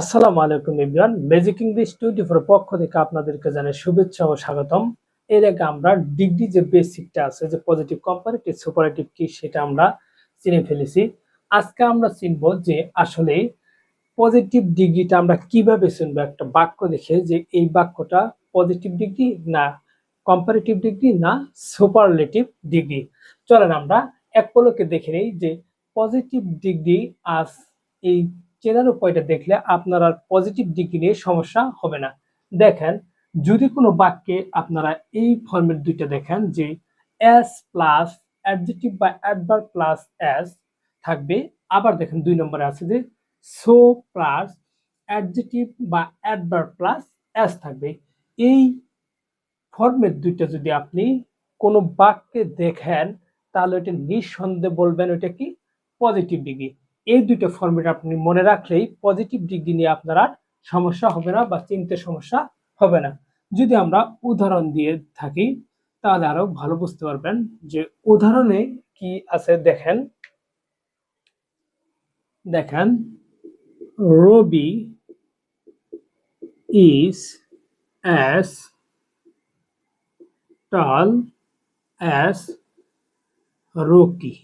আসসালামু আলাইকুম Imran. Magic English twenty four পক্ষ থেকে আপনাদেরকে জানাই শুভেচ্ছা ও স্বাগতম। এর আগে আমরা ডিগ্রি যে বেসিকটা আছে, যে পজিটিভ কম্পারেটিভ সুপারেটিভ কি সেটা আমরা চিনে ফেলেছি। আজকে আমরা চিনব যে আসলে পজিটিভ ডিগ্রিটা আমরা কীভাবে চিনবো? একটা বাক্য দেখে যে এই বাক্যটা পজিটিভ ডিগ্রি না কম্পারেটিভ ডিগ্রি না সুপারলেটিভ ডিগ্রি। চলেন আমরা এক পলকে দেখে নেই যে পজিটিভ ডিগ্রি আজ এই চেনার উপায়টা দেখলে আপনার আর পজিটিভ ডিগ্রি নিয়ে সমস্যা হবে না। দেখেন, যদি কোনো বাক্যে আপনারা এই ফর্মের দুইটা দেখেন যে এস প্লাস অ্যাডজেটিভ বা অ্যাডভার প্লাস এস থাকবে, আবার দেখেন দুই নম্বরে আছে যে সো প্লাস অ্যাডজেটিভ বা অ্যাডভার প্লাস এস থাকবে। এই ফর্মের দুইটা যদি আপনি কোনো বাক্যে দেখেন, তাহলে ওটা নিঃসন্দেহে বলবেন, ওইটা কি? পজিটিভ ডিগ্রি এই দুটো ফর্মেট আপনি মনে রাখলেই পজিটিভ ডিগ্রি নিয়ে আপনার সমস্যা হবে না বা চিনতে সমস্যা হবে না। যদি আমরা উদাহরণ দিয়ে থাকি, তাহলে আরও ভালো বুঝতে পারবেন যে উদাহরণে কি আছে দেখেন। দেখেন Rabi is as tall as Rocky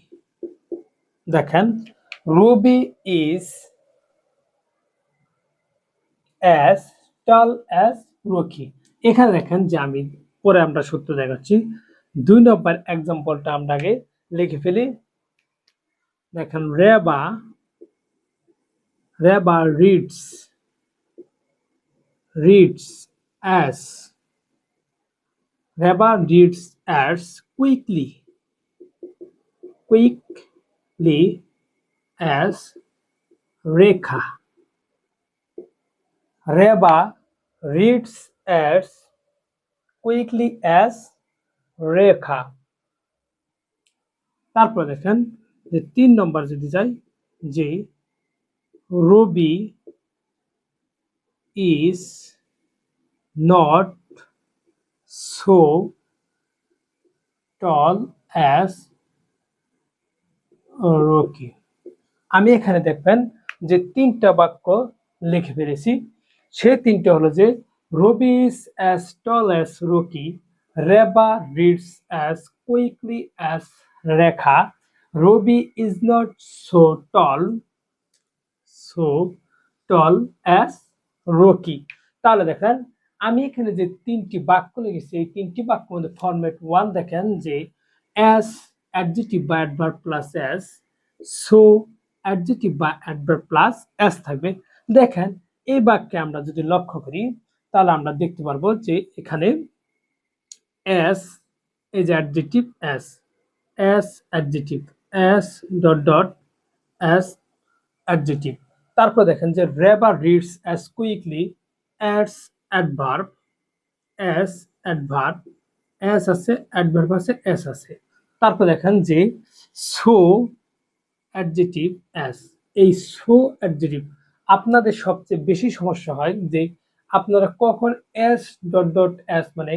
দেখেন Rabi is as tall as Rocky এখানে দেখেন যে আমি পরে আমরা সত্য দেখাচ্ছি। দুই নম্বর এক্সাম্পলটা আমরা আগে লিখে ফেলি। দেখেন Reba Reba reads reads as Reba reads as quickly quickly as Rekha. Reba reads as, quickly as Rekha. তারপর দেখেন যে তিন নম্বর যদি যাই, যে Rabi is not so tall as Rocky আমি এখানে দেখবেন যে তিনটা বাক্য লিখে ফেলেছি। সে তিনটা হলো যে Rabi is as tall as Rocky Reba reads as quickly as Rekha Rabi is not so tall so tall as Rocky তাহলে দেখেন, আমি এখানে যে তিনটি বাক্য লিখেছি, এই তিনটি বাক্য মধ্যে ফরম্যাট ওয়ান দেখেন যে অ্যাস অ্যাডজেটিভ বা adverb plus as so adjective বা অ্যাডভার্ব প্লাস এস থাকবে। দেখেন, এই বাক্যে আমরা যদি লক্ষ্য করি, তাহলে আমরা দেখতে পারব যে এখানে এস এই যে adjective as as adjective as dot dot as adjective তারপর দেখেন যে Reba reads as quickly as adverb as adverb as আছে অ্যাডভার্ব আছে এস আছে। তারপর দেখেন যে সো অ্যাডজেটিভ অ্যাস এই সো অ্যাডজেটিভ আপনাদের সবচেয়ে বেশি সমস্যা হয় যে আপনারা কখন এস ডট ডট অ্যাস মানে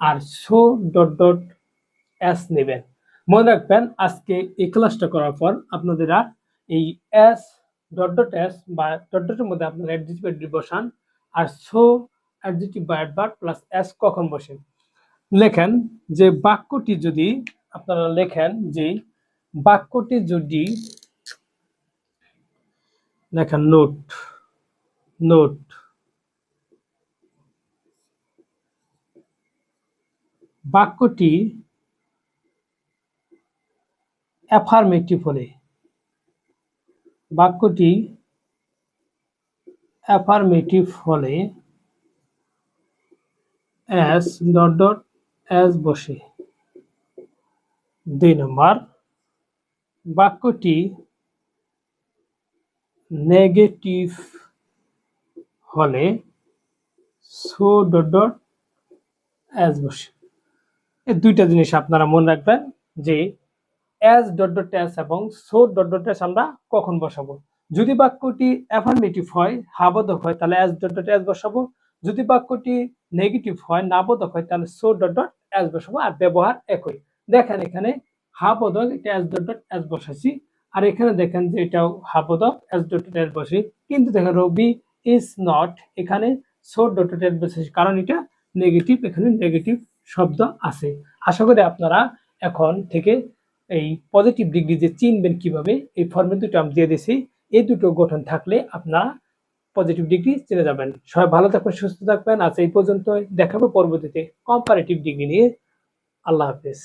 আর সো ডট ডট অ্যাস নেবেন। মনে রাখবেন আজকে এই ক্লাসটা করার পর আপনাদের এই অ্যাস ডট ডট এস বা ডট ডটের মধ্যে আপনারা অ্যাডজেটিভ অ্যাডজেটিভ বসান আর সো অ্যাডজেটিভ বা অ্যাডভার্ব প্লাস এস কখন বসেন লেখেন যে বাক্যটি যদি আপনারা লেখেন যে বাক্যটি যদি লেখেন নোট নোট, বাক্যটি অ্যাফার্মেটিভ হলে বাক্যটি অ্যাফার্মেটিভ হলে অ্যাস ডট ডট অ্যাস বসে। দুই নম্বর বাক্যটি নেগেটিভ হলে সো ডট ডট অ্যাজ বসে। এই দুইটা জিনিস আপনারা মনে রাখবেন যে অ্যাজ ডট ডট অ্যাস এবং সো ডট ডট অ্যাস আমরা কখন বসাবো? যদি বাক্যটি অ্যাফার্মেটিভ হয় হাবোধক হয়, তাহলে অ্যাজ ডট ডট অ্যাস বসাবো। যদি বাক্যটি নেগেটিভ হয় নাবোধক হয়, তাহলে সো ডট ডট অ্যাস বসাবো। আর ব্যবহার একই। দেখেন এখানে হাবোধক এটা অ্যাজ ডট ডট অ্যাস বসাইছি। আর এখানে দেখেন যে এটাও হাবোধক অ্যাজ ডট ডট অ্যাস বসে কিন্তু দেখেন রবি ইজ নট এখানে সো ডটেড বসেছে কারণ এটা নেগেটিভ এখানে নেগেটিভ শব্দ আছে। আশা করি আপনারা এখন থেকে এই পজিটিভ ডিগ্রি যে চিনবেন কীভাবে, এই ফর্মেট দুটো আমি দিয়ে দিয়েছি। এই দুটো গঠন থাকলে আপনারা পজিটিভ ডিগ্রি চিনে যাবেন। সবাই ভালো থাকবেন, সুস্থ থাকবেন। আজ এই পর্যন্ত দেখাবো পরবর্তীতে কম্পারেটিভ ডিগ্রি নিয়ে। আল্লাহ হাফেজ।